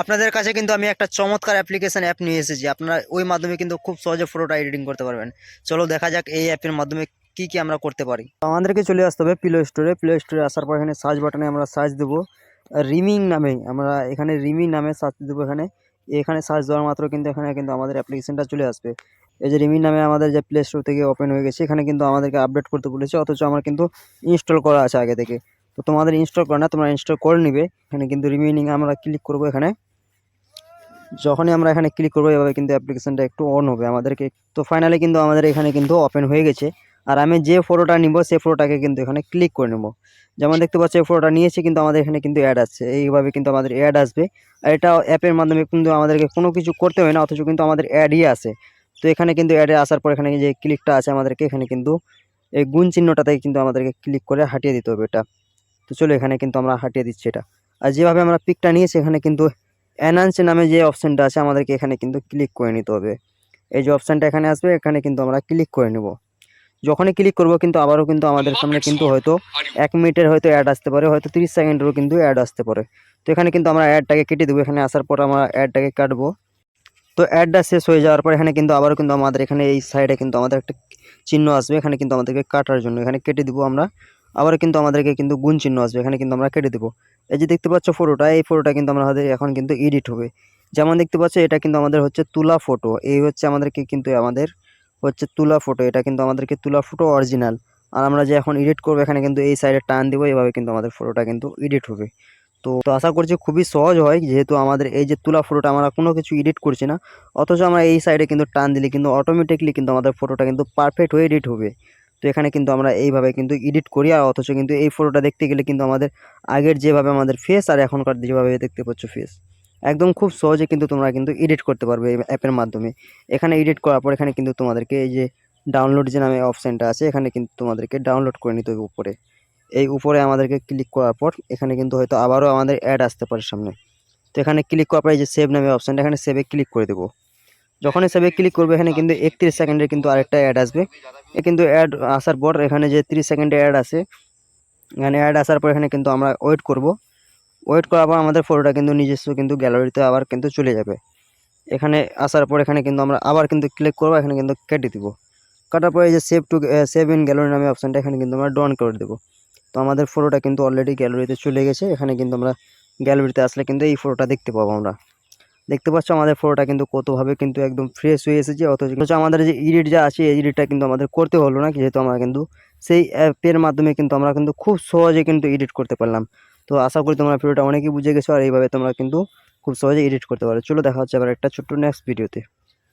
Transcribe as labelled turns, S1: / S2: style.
S1: আপনাদের কাছে কিন্তু আমি একটা চমৎকার অ্যাপ্লিকেশন অ্যাপ নিয়ে এসেছি। আপনারা ওই মাধ্যমে কিন্তু খুব সহজে ফটোটা এডিটিং করতে পারবেন। চলো দেখা যাক এই অ্যাপের মাধ্যমে কি কি আমরা করতে পারি। আমাদেরকে চলে আসতে হবে প্লে স্টোরে প্লে স্টোরে আসার পর এখানে সার্চ বাটনে আমরা সার্চ দেবো রিমিং নামে। আমরা এখানে রিমিং নামে সার্চ দেবো এখানে। এখানে সার্চ দেওয়ার মাত্র কিন্তু এখানে কিন্তু আমাদের অ্যাপ্লিকেশনটা চলে আসবে। এই যে রিমিং নামে আমাদের যে প্লে স্টোর থেকে ওপেন হয়ে গেছে, এখানে কিন্তু আমাদেরকে আপডেট করতে বলেছে, অথচ আমার কিন্তু ইনস্টল করা আছে আগে থেকে। তো তোমাদের ইনস্টল করে না, তোমরা ইনস্টল করে নিবে। এখানে কিন্তু রিমেইনিং আমরা ক্লিক করব এখানে। যখনই আমরা এখানে ক্লিক করব, এভাবে কিন্তু অ্যাপ্লিকেশনটা একটু অন হবে। আমাদেরকে তো ফাইনালি কিন্তু আমাদের এখানে কিন্তু ওপেন হয়ে গেছে। আর আমি যে ফটোটা নিব সেই ফটোটাকে কিন্তু এখানে ক্লিক করে নেব। যেমন দেখতে পাচ্ছি, এই ফটোটা নিয়েছি, কিন্তু আমাদের এখানে কিন্তু অ্যাড আসছে এইভাবে কিন্তু আমাদের অ্যাড আসবে। আর এটা অ্যাপের মাধ্যমে কিন্তু আমাদেরকে কোনো কিছু করতে হয় না, অথচ কিন্তু আমাদের অ্যাডই আসে তো এখানে কিন্তু অ্যাডে আসার পর এখানে যে ক্লিকটা আছে আমাদেরকে, এখানে কিন্তু এই গুণ চিহ্নটাতে কিন্তু আমাদেরকে ক্লিক করে হাঁটিয়ে দিতে হবে এটা। তো চলো, এখানে কিন্তু আমরা হাঁটিয়ে দিচ্ছি এটা। আর যেভাবে আমরা পিকটা নিয়েছি, এখানে কিন্তু অ্যানান্স নামে যে অপশানটা আছে আমাদেরকে এখানে কিন্তু ক্লিক করে নিতে হবে। এই যে অপশানটা এখানে আসবে এখানে কিন্তু আমরা ক্লিক করে নেব। যখনই ক্লিক করব কিন্তু আবারও কিন্তু আমাদের সামনে কিন্তু হয়তো এক মিনিটের হয়তো অ্যাড আসতে পারে হয়তো তিরিশ সেকেন্ডেরও কিন্তু অ্যাড আসতে পারে। তো এখানে কিন্তু আমরা অ্যাডটাকে কেটে দেবো এখানে আসার পর আমরা অ্যাডটাকে কাটবো। তো অ্যাডটা শেষ হয়ে যাওয়ার পর এখানে কিন্তু আবারও কিন্তু আমাদের এখানে এই সাইডে কিন্তু আমাদের একটা চিহ্ন আসবে এখানে কিন্তু আমাদেরকে কাটার জন্য। এখানে কেটে দিব আমরা আবার কিন্তু আমাদেরকে কিন্তু গুণ চিহ্ন আসবে। এখানে কিন্তু আমরা কেটে দেবো। এই যে দেখতে পাচ্ছ ফটোটা এই ফটোটা কিন্তু আমাদের এখন কিন্তু এডিট হবে। যেমন দেখতে পাচ্ছ, এটা কিন্তু আমাদের হচ্ছে তুলা ফটো এই হচ্ছে আমাদেরকে কিন্তু আমাদের হচ্ছে তুলা ফটো এটা কিন্তু আমাদেরকে তুলা ফটো অরিজিনাল আর আমরা যে এখন এডিট করব, এখানে কিন্তু এই সাইডে টান দেবো, এভাবে কিন্তু আমাদের ফটোটা কিন্তু এডিট হবে। তো তো আশা করছি খুবই সহজ হয়, যেহেতু আমাদের এই যে তুলা ফটোটা আমরা কোনো কিছু এডিট করছি না, অথচ আমরা এই সাইডে কিন্তু টান দিলে কিন্তু অটোমেটিকলি কিন্তু আমাদের ফটোটা কিন্তু পারফেক্ট হয়ে এডিট হবে। তো এখানে কিন্তু আমরা এইভাবে কিন্তু এডিট করি আর অথচ কিন্তু এই ফটোটা দেখতে গেলে কিন্তু আমাদের আগের যেভাবে আমাদের ফেস আর এখনকার যেভাবে দেখতে পাচ্ছ ফেস একদম খুব সহজে কিন্তু তোমরা কিন্তু এডিট করতে পারবে এই অ্যাপের মাধ্যমে। এখানে এডিট করার পর এখানে কিন্তু তোমাদেরকে এই যে ডাউনলোড যে নামে অপশানটা আছে, এখানে কিন্তু তোমাদেরকে ডাউনলোড করে নিতে হবে উপরে। এই উপরে আমাদেরকে ক্লিক করার পর এখানে কিন্তু হয়তো আবারও আমাদের অ্যাড আসতে পারে সামনে। তো এখানে ক্লিক করার পর এই যে সেভ নামে অপশানটা এখানে সেভে ক্লিক করে দেবো। যখনই সেভে ক্লিক করবে এখানে কিন্তু একত্রিশ সেকেন্ডের কিন্তু আরেকটা অ্যাড আসবে। এ কিন্তু অ্যাড আসার পর এখানে যে তিরিশ সেকেন্ডে অ্যাড আসে এখানে অ্যাড আসার পর এখানে কিন্তু আমরা ওয়েট করব। ওয়েট করার পর আমাদের ফটোটা কিন্তু নিজস্ব কিন্তু গ্যালারিতে আবার কিন্তু চলে যাবে। এখানে আসার পর এখানে কিন্তু আমরা আবার কিন্তু ক্লিক করব, এখানে কিন্তু কেটে দিব। কাটার পরে যে save to save in gallery নামে অপশানটা এখানে কিন্তু আমরা ডন করে দেবো। তো আমাদের ফটোটা কিন্তু অলরেডি গ্যালারিতে চলে গেছে, এখানে কিন্তু আমরা গ্যালারিতে আসলে কিন্তু এই ফটোটা দেখতে পাবো আমরা। দেখতে পাচ্ছ আমাদের ফটোটা কিন্তু কতভাবে কিন্তু একদম ফ্রেশ হয়ে এসেছে, অথচ আমাদের যে এডিট যা আছে এই এডিটটা কিন্তু আমাদের করতে হলো না যেহেতু আমরা কিন্তু সেই অ্যাপের মাধ্যমে কিন্তু আমরা কিন্তু খুব সহজে কিন্তু এডিট করতে পারলাম। তো আশা করি তোমরা ভিডিওটা অনেকেই বুঝে গেছো, আর এইভাবে তোমরা কিন্তু খুব সহজে এডিট করতে পারো। চলো দেখা হচ্ছে আবার একটা ছোট্ট নেক্সট ভিডিওতে